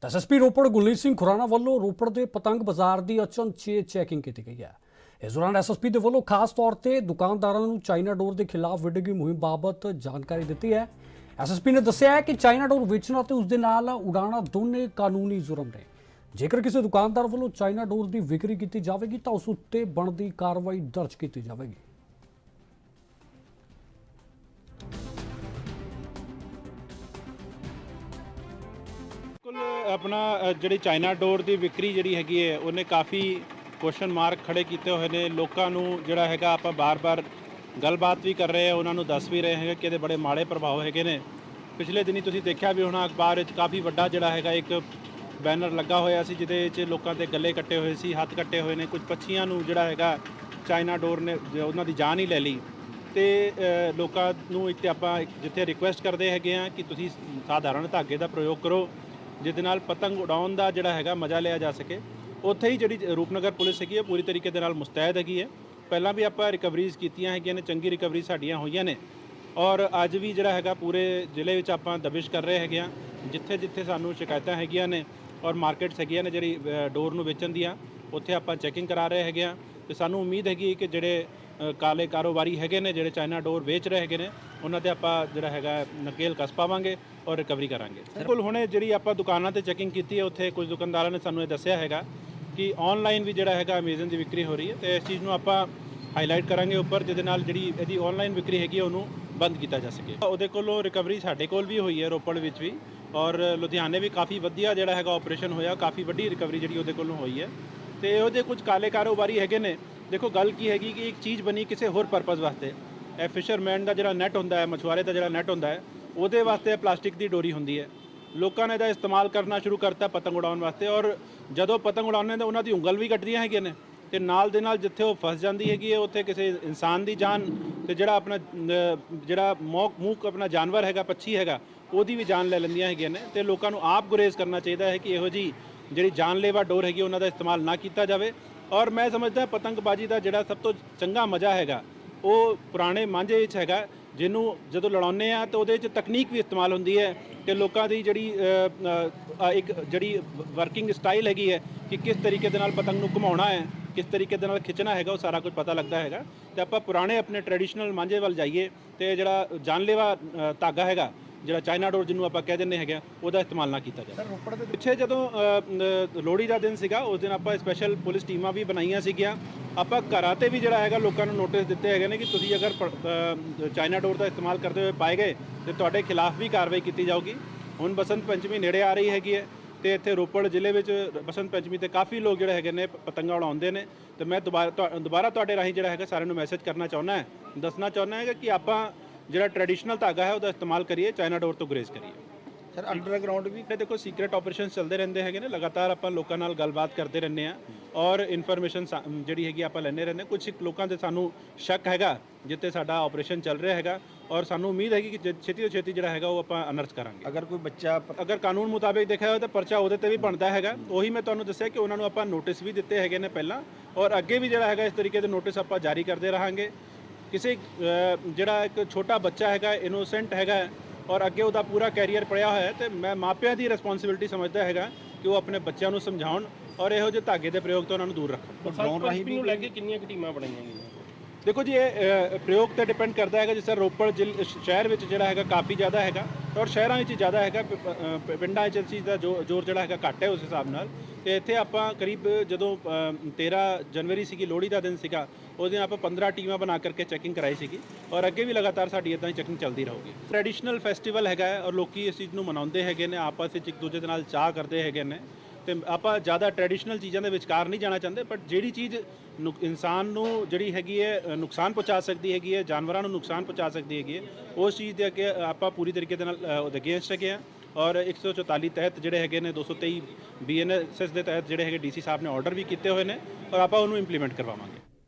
ਤਾਂ ਐਸਐਸਪੀ ਰੋਪੜ ਗੁਰਲੀਨ ਸਿੰਘ ਖੁਰਾਣਾ ਵੱਲੋਂ ਰੋਪੜ ਦੇ ਪਤੰਗ ਬਾਜ਼ਾਰ ਦੀ ਅਚਨਚੇ ਚੈਕਿੰਗ ਕੀਤੀ ਗਈ ਹੈ। ਇਸ ਦੌਰਾਨ ਐਸਐਸਪੀ ਦੇ ਵੱਲੋਂ ਖਾਸ ਤੌਰ ਤੇ ਦੁਕਾਨਦਾਰਾਂ ਨੂੰ ਚਾਈਨਾ ਡੋਰ ਦੇ ਖਿਲਾਫ ਵਿੱਢੀ ਗਈ ਮੁਹਿੰਮ ਬਾਬਤ ਜਾਣਕਾਰੀ ਦਿੱਤੀ ਹੈ। ਐਸਐਸਪੀ ਨੇ ਦੱਸਿਆ ਹੈ ਕਿ ਚਾਈਨਾ ਡੋਰ ਵੇਚਣਾ ਤੇ ਉਸ ਦੇ ਨਾਲ ਉਡਾਉਣਾ ਦੋਨੇ ਕਾਨੂੰਨੀ ਜੁਰਮ ਨੇ। ਜੇਕਰ ਕਿਸੇ ਦੁਕਾਨਦਾਰ ਵੱਲੋਂ ਚਾਈਨਾ ਡੋਰ ਦੀ ਵਿਕਰੀ ਕੀਤੀ ਜਾਵੇਗੀ ਤਾਂ ਉਸ ਉੱਤੇ ਬਣਦੀ ਕਾਰਵਾਈ ਦਰਜ ਕੀਤੀ ਜਾਵੇਗੀ। ਆਪਣਾ ਅ, ਜਿਹੜੀ ਚਾਈਨਾ ਡੋਰ ਦੀ ਵਿਕਰੀ ਜਿਹੜੀ ਹੈਗੀ ਹੈ ਉਹਨੇ ਕਾਫੀ ਕੁਐਸਚਨ ਮਾਰਕ ਖੜੇ ਕੀਤੇ ਹੋਏ ਨੇ। ਲੋਕਾਂ ਨੂੰ ਜਿਹੜਾ ਹੈਗਾ ਆਪਾਂ ਬਾਰ-ਬਾਰ ਗੱਲਬਾਤ ਵੀ ਕਰ ਰਹੇ ਹਾਂ ਉਹਨਾਂ ਨੂੰ ਦੱਸ ਵੀ ਰਹੇ ਹੈਗੇ ਕਿ ਇਹਦੇ ਬੜੇ ਮਾੜੇ ਪ੍ਰਭਾਵ ਹੈਗੇ ਨੇ। ਪਿਛਲੇ ਦਿਨੀ ਤੁਸੀਂ ਦੇਖਿਆ ਵੀ ਹੋਣਾ ਅਖਬਾਰ ਵਿੱਚ ਕਾਫੀ ਵੱਡਾ ਜਿਹੜਾ ਹੈਗਾ ਇੱਕ ਬੈਨਰ ਲੱਗਾ ਹੋਇਆ ਸੀ ਜਿਹਦੇ ਵਿੱਚ ਲੋਕਾਂ ਦੇ ਗੱਲੇ ਕੱਟੇ ਹੋਏ ਸੀ ਹੱਥ ਕੱਟੇ ਹੋਏ ਨੇ। ਕੁਝ ਪੰਛੀਆਂ ਨੂੰ ਜਿਹੜਾ ਹੈਗਾ ਚਾਈਨਾ ਡੋਰ ਨੇ ਜੋ ਉਹਨਾਂ ਦੀ ਜਾਨ ਹੀ ਲੈ ਲਈ। ਤੇ ਅ, ਲੋਕਾਂ ਨੂੰ ਇੱਕ ਤੇ ਆਪਾਂ ਇੱਕ ਜਿੱਥੇ ਰਿਕੁਐਸਟ ਕਰਦੇ ਹੈਗੇ ਆ ਕਿ ਤੁਸੀਂ ਸਾਧਾਰਨ ਧਾਗੇ ਦਾ ਪ੍ਰਯੋਗ ਕਰੋ। ਜਿਹਦੇ ਨਾਲ ਪਤੰਗ ਉਡਾਉਣ ਦਾ ਜਿਹੜਾ ਹੈਗਾ ਮਜ਼ਾ ਲਿਆ ਜਾ ਸਕੇ। ਉੱਥੇ ਹੀ ਜਿਹੜੀ ਰੂਪਨਗਰ ਪੁਲਿਸ ਹੈਗੀ ਹੈ, ਪੂਰੀ ਤਰੀਕੇ ਦੇ ਨਾਲ ਮੁਸਤੈਦ ਹੈਗੀ ਹੈ। ਪਹਿਲਾਂ ਵੀ ਆਪਾਂ ਰਿਕਵਰੀਜ਼ ਕੀਤੀਆਂ ਹੈਗੀਆਂ ਨੇ, ਚੰਗੀ ਰਿਕਵਰੀ ਸਾਡੀਆਂ ਹੋਈਆਂ ਨੇ। ਔਰ ਅੱਜ ਵੀ ਜਿਹੜਾ ਹੈਗਾ ਪੂਰੇ ਜ਼ਿਲ੍ਹੇ ਵਿੱਚ ਆਪਾਂ ਦਬਿਸ਼ ਕਰ ਰਹੇ ਹੈਗੇ ਆ ਜਿੱਥੇ ਜਿੱਥੇ ਸਾਨੂੰ ਸ਼ਿਕਾਇਤਾਂ ਹੈਗੀਆਂ ਨੇ ਔਰ ਮਾਰਕੀਟਸ ਹੈਗੀਆਂ ਨੇ ਜਿਹੜੀ ਡੋਰ ਨੂੰ ਵੇਚਣ ਦੀਆਂ, ਉੱਥੇ ਆਪਾਂ ਚੈਕਿੰਗ ਕਰਾ ਰਹੇ ਹੈਗੇ ਆ ਤੇ ਸਾਨੂੰ ਉਮੀਦ ਹੈਗੀ ਕਿ ਜਿਹੜੇ ਕਾਲੇ ਕਾਰੋਬਾਰੀ ਹੈਗੇ ਨੇ, ਜਿਹੜੇ ਚਾਈਨਾ ਡੋਰ ਵੇਚ ਰਹੇ ਹੈਗੇ ਨੇ, ਉਹਨਾਂ ਤੇ ਆਪਾਂ ਜਿਹੜਾ ਹੈਗਾ ਨਕੇਲ ਕਸ ਪਾਵਾਂਗੇ ਔਰ ਰਿਕਵਰੀ ਕਰਾਂਗੇ। ਬਿਲਕੁਲ, ਹੁਣੇ ਜਿਹੜੀ ਆਪਾਂ ਦੁਕਾਨਾਂ ਤੇ ਚੈਕਿੰਗ ਕੀਤੀ ਹੈ, ਉੱਥੇ ਕੁਝ ਦੁਕਾਨਦਾਰਾਂ ਨੇ ਸਾਨੂੰ ਇਹ ਦੱਸਿਆ ਹੈਗਾ ਕਿ ਆਨਲਾਈਨ ਵੀ ਜਿਹੜਾ ਹੈਗਾ ਅਮੇਜ਼ਨ ਦੀ ਵਿਕਰੀ ਹੋ ਰਹੀ ਹੈ ਤੇ ਇਸ ਚੀਜ਼ ਨੂੰ ਆਪਾਂ ਹਾਈਲਾਈਟ ਕਰਾਂਗੇ ਉੱਪਰ, ਜਿਹਦੇ ਨਾਲ ਜਿਹੜੀ ਇਹਦੀ ਆਨਲਾਈਨ ਵਿਕਰੀ ਹੈਗੀ ਉਹਨੂੰ ਬੰਦ ਕੀਤਾ ਜਾ ਸਕੇ। ਉਹਦੇ ਕੋਲੋਂ ਰਿਕਵਰੀ ਸਾਡੇ ਕੋਲ ਵੀ ਹੋਈ ਹੈ, ਰੋਪੜ ਵਿੱਚ ਵੀ ਔਰ ਲੁਧਿਆਣੇ ਵੀ ਕਾਫੀ ਵਧੀਆ ਜਿਹੜਾ ਹੈਗਾ ਆਪਰੇਸ਼ਨ ਹੋਇਆ, ਕਾਫੀ ਵੱਡੀ ਰਿਕਵਰੀ ਜਿਹੜੀ ਉਹਦੇ ਕੋਲੋਂ ਹੋਈ ਹੈ। ਤੇ ਇਹੋ ਜਿਹੇ ਕੁਝ ਕਾਲੇ ਕਾਰੋਬਾਰੀ ਹੈਗੇ ਨੇ ਦੇਖੋ, ਗੱਲ ਕੀ ਹੈਗੀ ਕਿ ਇੱਕ ਚੀਜ਼ ਬਣੀ ਕਿਸੇ ਹੋਰ ਪਰਪਸ ਵਾਸਤੇ। ਇਹ ਫਿਸ਼ਰਮੈਨ ਦਾ ਜਿਹੜਾ ਨੈਟ ਹੁੰਦਾ ਹੈ, ਮਛੁਆਰੇ ਦਾ ਜਿਹੜਾ ਨੈਟ ਹੁੰਦਾ ਹੈ, ਉਹਦੇ ਵਾਸਤੇ ਪਲਾਸਟਿਕ ਦੀ ਡੋਰੀ ਹੁੰਦੀ ਹੈ। ਲੋਕਾਂ ਨੇ ਇਹਦਾ ਇਸਤੇਮਾਲ ਕਰਨਾ ਸ਼ੁਰੂ ਕਰਤਾ ਪਤੰਗ ਉਡਾਉਣ ਵਾਸਤੇ ਔਰ ਜਦੋਂ ਪਤੰਗ ਉਡਾਉਂਦੇ ਤਾਂ ਉਹਨਾਂ ਦੀ ਉਂਗਲ ਵੀ ਕੱਟਦੀਆਂ ਹੈਗੀਆਂ ਨੇ ਤੇ ਨਾਲ ਦੇ ਨਾਲ ਜਿੱਥੇ ਉਹ ਫਸ ਜਾਂਦੀ ਹੈਗੀ ਹੈ, ਉੱਥੇ ਕਿਸੇ ਇਨਸਾਨ ਦੀ ਜਾਨ ਤੇ ਜਿਹੜਾ ਆਪਣਾ ਜਿਹੜਾ ਮੌਕ ਮੂਕ ਆਪਣਾ ਜਾਨਵਰ ਹੈਗਾ, ਪੱਛੀ ਹੈਗਾ, ਉਹਦੀ ਵੀ ਜਾਨ ਲੈ ਲੈਂਦੀਆਂ ਹੈਗੀਆਂ ਨੇ ਤੇ ਲੋਕਾਂ ਨੂੰ ਆਪ ਗੁਰੇਜ਼ ਕਰਨਾ ਚਾਹੀਦਾ ਹੈ ਕਿ ਇਹੋ ਜੀ ਜਿਹੜੀ ਜਾਨਲੇਵਾ ਡੋਰ ਹੈਗੀ ਉਹਨਾਂ ਦਾ ਇਸਤੇਮਾਲ ਨਾ ਕੀਤਾ ਜਾਵੇ। ਔਰ ਮੈਂ ਸਮਝਦਾ ਪਤੰਗਬਾਜ਼ੀ ਦਾ ਜਿਹੜਾ ਸਭ ਤੋਂ ਚੰਗਾ ਮਜ਼ਾ ਹੈਗਾ, ਉਹ ਪੁਰਾਣੇ ਮਾਂਝੇ ਵਿੱਚ ਹੈਗਾ, ਜਿਹਨੂੰ ਜਦੋਂ ਲੜਾਉਂਦੇ ਆ ਤਾਂ ਉਹਦੇ ਵਿੱਚ ਤਕਨੀਕ ਵੀ ਇਸਤੇਮਾਲ ਹੁੰਦੀ ਹੈ ਤੇ ਲੋਕਾਂ ਦੀ ਜਿਹੜੀ ਇੱਕ ਜਿਹੜੀ ਵਰਕਿੰਗ ਸਟਾਈਲ ਹੈਗੀ ਹੈ ਕਿ ਕਿਸ ਤਰੀਕੇ ਦੇ ਨਾਲ ਪਤੰਗ ਨੂੰ ਘੁਮਾਉਣਾ ਹੈ, ਕਿਸ ਤਰੀਕੇ ਦੇ ਨਾਲ ਖਿੱਚਣਾ ਹੈਗਾ, ਉਹ ਸਾਰਾ ਕੁਝ ਪਤਾ ਲੱਗਦਾ ਹੈਗਾ। ਤੇ ਆਪਾਂ ਪੁਰਾਣੇ ਆਪਣੇ ਟ੍ਰੈਡੀਸ਼ਨਲ ਮਾਂਝੇ ਵੱਲ ਜਾਈਏ ਤੇ ਜਿਹੜਾ ਜਾਨਲੇਵਾ ਧਾਗਾ ਹੈਗਾ ਜਿਹੜਾ ਚਾਈਨਾ ਡੋਰ ਜਿਹਨੂੰ ਆਪਾਂ ਕਹਿ ਦਿੰਦੇ ਹੈਗੇ ਉਹਦਾ ਇਸਤੇਮਾਲ ਨਾ ਕੀਤਾ ਜਾਵੇ। ਪਿੱਛੇ ਜਦੋਂ ਅ, ਨ- ਲੋਹੜੀ ਦਾ ਦਿਨ ਸੀਗਾ ਉਸ ਦਿਨ ਆਪਾਂ ਸਪੈਸ਼ਲ ਪੁਲਿਸ ਟੀਮਾਂ ਵੀ ਬਣਾਈਆਂ ਸੀਗੀਆਂ। ਆਪਾਂ ਘਰਾਂ ਤੇ ਵੀ ਜਿਹੜਾ ਹੈਗਾ ਲੋਕਾਂ ਨੂੰ ਨੋਟਿਸ ਦਿੱਤੇ ਹੈਗੇ ਨੇ ਕਿ ਤੁਸੀਂ ਅਗਰ ਚਾਈਨਾ ਡੋਰ ਦਾ ਇਸਤੇਮਾਲ ਕਰਦੇ ਹੋਏ ਪਾਏ ਗਏ ਤੇ ਤੁਹਾਡੇ ਖਿਲਾਫ ਵੀ ਕਾਰਵਾਈ ਕੀਤੀ ਜਾਊਗੀ। ਹੁਣ ਬਸੰਤ ਪੰਚਮੀ ਨੇੜੇ ਆ ਰਹੀ ਹੈਗੀ ਹੈ ਤੇ ਇੱਥੇ ਰੋਪੜ ਜ਼ਿਲ੍ਹੇ ਵਿੱਚ ਬਸੰਤ ਪੰਚਮੀ ਤੇ ਕਾਫੀ ਲੋਕ ਜਿਹੜੇ ਹੈਗੇ ਨੇ ਪਤੰਗਾਂ ਉਡਾਉਂਦੇ ਨੇ। ਤੇ ਮੈਂ ਦੁਬਾਰਾ ਦੁਬਾਰਾ ਤੁਹਾਡੇ ਰਾਹੀਂ ਜਿਹੜਾ ਹੈਗਾ ਸਾਰਿਆਂ ਨੂੰ ਮੈਸੇਜ ਕਰਨਾ ਚਾਹੁੰਦਾ ਹੈ। ਦੱਸਣਾ ਚਾਹੁੰਦਾ ਹੈ ਕਿ ਆਪਾਂ ਜਿਹੜਾ ਟ੍ਰੈਡੀਸ਼ਨਲ ਧਾਗਾ ਹੈ ਉਹਦਾ ਇਸਤੇਮਾਲ ਕਰੀਏ ਚਾਈਨਾ ਡੋਰ ਤੋਂ ਗੁਰੇਜ਼ ਕਰੀਏ। ਸਰ ਅੰਡਰਗਰਾਉਂਡ ਵੀ ਤੇ ਦੇਖੋ ਸੀਕ੍ਰੀਟ ਆਪਰੇਸ਼ਨਸ ਚੱਲਦੇ ਰਹਿੰਦੇ ਹੈਗੇ ਨੇ ਲਗਾਤਾਰ ਆਪਾਂ ਲੋਕਾਂ ਨਾਲ ਗੱਲਬਾਤ ਕਰਦੇ ਰਹਿੰਦੇ ਆ ਔਰ ਇਨਫੋਰਮੇਸ਼ਨ ਜਿਹੜੀ ਹੈਗੀ ਆਪਾਂ ਲੈਣੇ ਰਹਿੰਦੇ ਕੁਝ ਲੋਕਾਂ ਦੇ ਸਾਨੂੰ ਸ਼ੱਕ ਹੈਗਾ ਜਿੱਤੇ ਸਾਡਾ ਆਪਰੇਸ਼ਨ ਚੱਲ ਰਿਹਾ ਹੈਗਾ ਔਰ ਸਾਨੂੰ ਉਮੀਦ ਹੈਗੀ ਕਿ ਛੇਤੀ ਤੋਂ ਛੇਤੀ ਜਿਹੜਾ ਹੈਗਾ ਉਹ ਆਪਾਂ ਅਨਰਥ ਕਰਾਂਗੇ। ਅਗਰ ਕੋਈ ਬੱਚਾ ਅਗਰ ਕਾਨੂੰਨ ਮੁਤਾਬਿਕ ਦੇਖਿਆ ਹੋਵੇ ਤਾਂ ਪਰਚਾ ਉਹਦੇ ਤੇ ਵੀ ਬਣਦਾ ਹੈਗਾ। ਉਹੀ ਮੈਂ ਤੁਹਾਨੂੰ ਦੱਸਿਆ ਕਿ ਉਹਨਾਂ ਨੂੰ ਆਪਾਂ ਨੋਟਿਸ ਵੀ ਦਿੱਤੇ ਹੈਗੇ ਨੇ ਪਹਿਲਾਂ ਔਰ ਅੱਗੇ ਵੀ ਜਿਹੜਾ ਹੈਗਾ ਇਸ ਤਰੀਕੇ ਦੇ ਨੋਟਿਸ ਆਪਾਂ ਜਾਰੀ ਕਰਦੇ ਰਹਾਂਗੇ। ਕਿਸੇ ਜਿਹੜਾ ਇੱਕ ਛੋਟਾ ਬੱਚਾ ਹੈਗਾ ਇਨੋਸੈਂਟ ਹੈਗਾ ਔਰ ਅੱਗੇ ਉਹਦਾ ਪੂਰਾ ਕੈਰੀਅਰ ਪੜਿਆ ਹੋਇਆ ਹੈ ਤੇ ਮੈਂ ਮਾਪਿਆਂ ਦੀ ਰਿਸਪੌਂਸਿਬਿਲਟੀ ਸਮਝਦਾ ਹੈਗਾ ਕਿ ਉਹ ਆਪਣੇ ਬੱਚਿਆਂ ਨੂੰ ਸਮਝਾਉਣ ਔਰ ਇਹੋ ਜਿਹੇ ਧਾਗੇ ਦੇ ਪ੍ਰਯੋਗ ਤੋਂ ਉਹਨਾਂ ਨੂੰ ਦੂਰ ਰੱਖਣ। ਡਰੋਨ ਰਾਹੀਂ ਵੀ ਨੂੰ ਲੈ ਕੇ ਕਿੰਨੀਆਂ ਕੁ ਟੀਮਾਂ ਬਣਾਈਆਂ ਗਈਆਂ? ਦੇਖੋ ਜੀ ਇਹ ਪ੍ਰਯੋਗ ਤੇ ਡਿਪੈਂਡ ਕਰਦਾ ਹੈਗਾ ਜਿਸ ਤਰ੍ਹਾਂ ਰੋਪੜ ਜ਼ਿਲ੍ਹੇ ਸ਼ਹਿਰ ਵਿੱਚ ਜਿਹੜਾ ਹੈਗਾ ਕਾਫੀ ਜ਼ਿਆਦਾ ਹੈਗਾ ਔਰ ਸ਼ਹਿਰਾਂ ਵਿੱਚ ਜ਼ਿਆਦਾ ਹੈਗਾ ਪਿੰਡਾਂ ਵਿੱਚ ਇਸ ਚੀਜ਼ ਦਾ ਜੋ- ਜ਼ੋਰ ਜਿਹੜਾ ਹੈਗਾ ਘੱਟ ਹੈ ਉਸ ਹਿਸਾਬ ਨਾਲ। ਤੇ ਇੱਥੇ ਆਪਾਂ ਕਰੀਬ ਜਦੋਂ ਅ, 13 ਜਨਵਰੀ ਸੀਗੀ ਲੋਹੜੀ ਦਾ ਦਿਨ ਸੀਗਾ ਉਸ ਦਿਨ ਆਪਾਂ 15 ਟੀਮਾਂ ਬਣਾ ਕਰਕੇ ਚੈਕਿੰਗ ਕਰਾਈ ਸੀਗੀ ਔਰ ਅੱਗੇ ਵੀ ਲਗਾਤਾਰ ਸਾਡੀ ਇਦਾਂ ਹੀ ਚੈਕਿੰਗ ਚੱਲਦੀ ਰਹੂਗੀ। ਟ੍ਰੈਡੀਸ਼ਨਲ ਫੈਸਟੀਵਲ ਹੈਗਾ ਔਰ ਲੋਕੀ ਇਸ ਚੀਜ਼ ਨੂੰ ਮਨਾਉਂਦੇ ਹੈਗੇ ਨੇ ਆਪਸ ਵਿੱਚ ਇੱਕ ਦੂਜੇ ਦੇ ਨਾਲ ਚਾਹ ਕਰਦੇ ਹੈਗੇ ਨੇ। ਤੇ ਆਪਾਂ ਜ਼ਿਆਦਾ ਟ੍ਰੈਡੀਸ਼ਨਲ ਚੀਜ਼ਾਂ ਦੇ ਵਿਚਕਾਰ ਨਹੀਂ ਜਾਣਾ ਚਾਹੁੰਦੇ ਬਟ ਜਿਹੜੀ ਚੀਜ਼ ਨੁਕ- ਇਨਸਾਨ ਨੂੰ ਜਿਹੜੀ ਹੈਗੀ ਹੈ ਨੁਕਸਾਨ ਪਹੁੰਚਾ ਸਕਦੀ ਹੈਗੀ ਹੈ, ਜਾਨਵਰਾਂ ਨੂੰ ਨੁਕਸਾਨ ਪਹੁੰਚਾ ਸਕਦੀ ਹੈਗੀ ਹੈ, ਉਸ ਚੀਜ਼ ਦੇ ਅੱਗੇ ਆਪਾਂ ਪੂਰੀ ਤਰੀਕੇ ਦੇ ਨਾਲ ਉਹਦੇ ਅਗੇਂਸਟ ਹੈਗੇ ਆ ਔਰ 144 ਤਹਿਤ ਜਿਹੜੇ ਹੈਗੇ ਨੇ 223 ਬੀਐਨਐਸਐਸ ਦੇ ਤਹਿਤ ਜਿਹੜੇ ਹੈਗੇ ਡੀਸੀ ਸਾਹਿਬ ਨੇ ਆਰਡਰ ਵੀ ਕੀਤੇ ਹੋਏ ਨੇ, ਔਰ ਆਪਾਂ ਉਹਨੂੰ ਇੰਪਲੀਮੈਂਟ ਕਰਵਾਵਾਂਗੇ।